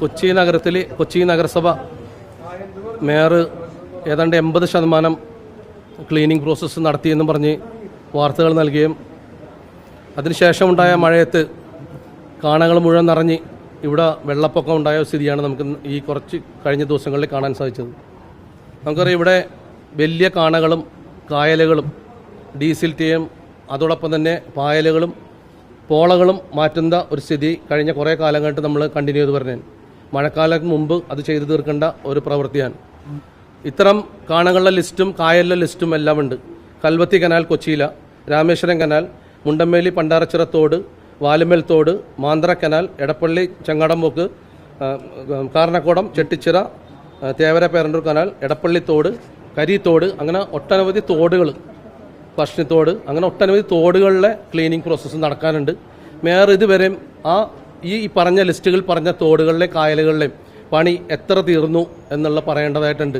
കൊച്ചി നഗരത്തിൽ കൊച്ചി നഗരസഭ മേയർ ഏതാണ്ട് എൺപത് ശതമാനം ക്ലീനിങ് പ്രോസസ്സ് നടത്തിയെന്നും പറഞ്ഞ് വാർത്തകൾ നൽകുകയും അതിനുശേഷമുണ്ടായ മഴയത്ത് കാണകൾ മുഴുവൻ നിറഞ്ഞ് ഇവിടെ വെള്ളപ്പൊക്കം ഉണ്ടായ സ്ഥിതിയാണ് നമുക്ക് ഈ കുറച്ച് കഴിഞ്ഞ ദിവസങ്ങളിൽ കാണാൻ സാധിച്ചത്. നമുക്കറിയാം ഇവിടെ വലിയ കാണകളും കായലുകളും ഡീസിൽ ടീയും അതോടൊപ്പം തന്നെ പായലുകളും പോളകളും മാറ്റുന്ന ഒരു സ്ഥിതി കഴിഞ്ഞ കുറേ കാലം കണ്ടിട്ട് നമ്മൾ കണ്ടിന്യൂ ചെയ്ത് പറഞ്ഞു മഴക്കാലം മുമ്പ് അത് ചെയ്തു തീർക്കേണ്ട ഒരു പ്രവൃത്തിയാണ്. ഇത്തരം കാണകളുടെ ലിസ്റ്റും കായലിലെ ലിസ്റ്റും എല്ലാം ഉണ്ട്. കൽവത്തി കനാൽ കൊച്ചിയില രാമേശ്വരം കനാൽ മുണ്ടമ്മേലി പണ്ടാറച്ചിറത്തോട് വാലുമേൽ തോട് മാന്തറ കനാൽ എടപ്പള്ളി ചെങ്ങാടംപോക്ക് കാരണക്കോടം ചെട്ടിച്ചിറ തേവര പേരണ്ടൂർ കനാൽ എടപ്പള്ളി തോട് കരിത്തോട് അങ്ങനെ ഒട്ടനവധി തോടുകൾ പഷ്ണിത്തോട് അങ്ങനെ ഒട്ടനവധി തോടുകളിലെ ക്ലീനിങ് പ്രോസസ്സ് നടക്കാനുണ്ട്. മേയർ ഇതുവരെയും ആ ഈ പറഞ്ഞ ലിസ്റ്റുകൾ പറഞ്ഞ തോടുകളിലെ കായലുകളിലെയും പണി എത്ര തീർന്നു എന്നുള്ള പറയേണ്ടതായിട്ടുണ്ട്.